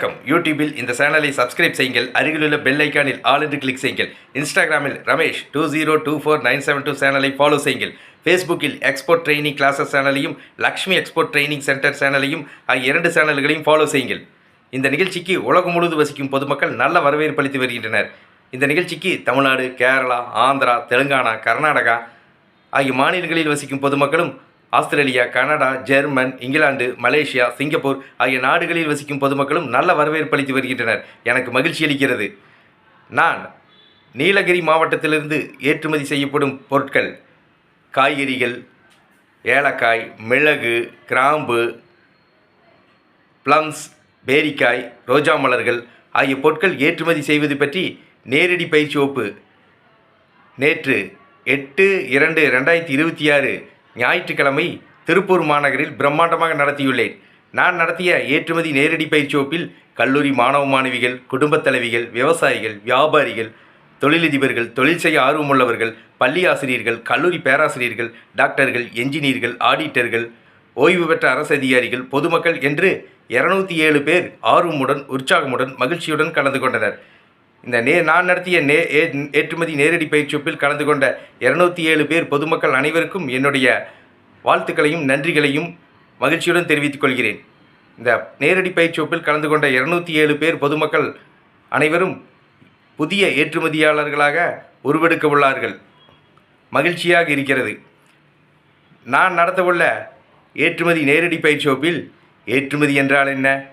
வணக்கம். யூடியூபில் இந்த சேனலை சப்ஸ்கிரைப் செய்யுங்கள். அருகிலுள்ள பெல் ஐக்கானில் ஆல் என்று கிளிக் செய்யுங்கள். இன்ஸ்டாகிராமில் Ramesh two zero two four nine seven two சேனலை ஃபாலோ செய்யுங்கள். ஃபேஸ்புக்கில் எக்ஸ்போர்ட் ட்ரைனிங் கிளாஸஸ் சேனலையும் லக்ஷ்மி எக்ஸ்போர்ட் ட்ரைனிங் சென்டர் சேனலையும் ஆகிய இரண்டு சேனல்களையும் ஃபாலோ செய்யுங்கள். இந்த நிகழ்ச்சிக்கு உலகம் முழுவதும் வசிக்கும் பொதுமக்கள் நல்ல வரவேற்பு அளித்து வருகின்றனர். இந்த நிகழ்ச்சிக்கு தமிழ்நாடு கேரளா ஆந்திரா தெலுங்கானா கர்நாடகா ஆகிய மாநிலங்களில் வசிக்கும் பொதுமக்களும் ஆஸ்திரேலியா கனடா ஜெர்மன் இங்கிலாந்து மலேசியா சிங்கப்பூர் ஆகிய நாடுகளில் வசிக்கும் பொதுமக்களும் நல்ல வரவேற்பு அளித்து வருகின்றனர். எனக்கு மகிழ்ச்சி அளிக்கிறது. நான் நீலகிரி மாவட்டத்திலிருந்து ஏற்றுமதி செய்யப்படும் பொருட்கள் காய்கறிகள் ஏலக்காய் மிளகு கிராம்பு ப்ளம்ஸ் பேரிக்காய் ரோஜா மலர்கள் ஆகிய பொருட்கள் ஏற்றுமதி செய்வது பற்றி நேரடி பயிற்சி வகுப்பு நேற்று எட்டு இரண்டு ரெண்டாயிரத்தி இருபத்தி ஆறு ஞாயிற்றுக்கிழமை திருப்பூர் மாநகரில் பிரம்மாண்டமாக நடத்தியுள்ளேன். நான் நடத்திய ஏற்றுமதி நேரடி பயிற்சி வகுப்பில் கல்லூரி மாணவ மாணவிகள் குடும்பத் தலைவிகள் விவசாயிகள் வியாபாரிகள் தொழிலதிபர்கள் தொழில் செய்ய ஆர்வமுள்ளவர்கள் பள்ளி ஆசிரியர்கள் கல்லூரி பேராசிரியர்கள் டாக்டர்கள் என்ஜினியர்கள் ஆடிட்டர்கள் ஓய்வு பெற்ற அரசு அதிகாரிகள் பொதுமக்கள் என்று இருநூத்தி ஏழு பேர் ஆர்வமுடன் உற்சாகமுடன் மகிழ்ச்சியுடன் கலந்து கொண்டனர். இந்த நே நான் நடத்திய நே ஏற்றுமதி நேரடி பயிற்சிவப்பில் கலந்து கொண்ட இருநூத்தி ஏழு பேர் பொதுமக்கள் அனைவருக்கும் என்னுடைய வாழ்த்துக்களையும் நன்றிகளையும் மகிழ்ச்சியுடன் தெரிவித்துக் கொள்கிறேன். இந்த நேரடி பயிற்சி கலந்து கொண்ட இருநூத்தி ஏழு பேர் பொதுமக்கள் அனைவரும் புதிய ஏற்றுமதியாளர்களாக உருவெடுக்க உள்ளார்கள். மகிழ்ச்சியாக இருக்கிறது. நான் நடத்தவுள்ள ஏற்றுமதி நேரடி பயிற்சி வகுப்பில் ஏற்றுமதி என்றால் என்ன?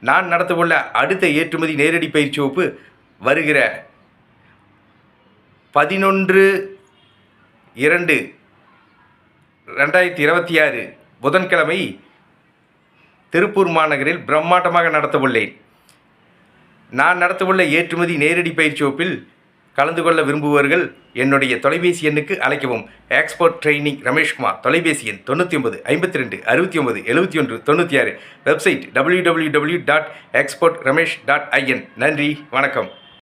நான் நடத்தவுள்ள அடுத்த ஏற்றுமதி நேரடி பயிற்சி வகுப்பு வருகிற பதினொன்று இரண்டு ரெண்டாயிரத்தி இருபத்தி ஆறு புதன்கிழமை திருப்பூர் மாநகரில் பிரம்மாண்டமாக நடத்தவுள்ளேன். நான் நடத்தவுள்ள ஏற்றுமதி நேரடி பயிற்சி வகுப்பில் கலந்து கொள்ள விரும்புபவர்கள் என்னுடைய தொலைபேசி எண்ணுக்கு அழைக்கவும். எக்ஸ்போர்ட் ட்ரைனிங் ரமேஷ்குமார் தொலைபேசி எண் தொண்ணூற்றி ஒன்பது ஐம்பத்தி ரெண்டு அறுபத்தி ஒன்பது எழுபத்தி ஒன்று தொண்ணூற்றி ஆறு website W W W dot export Ramesh dot IN நன்றி வணக்கம்.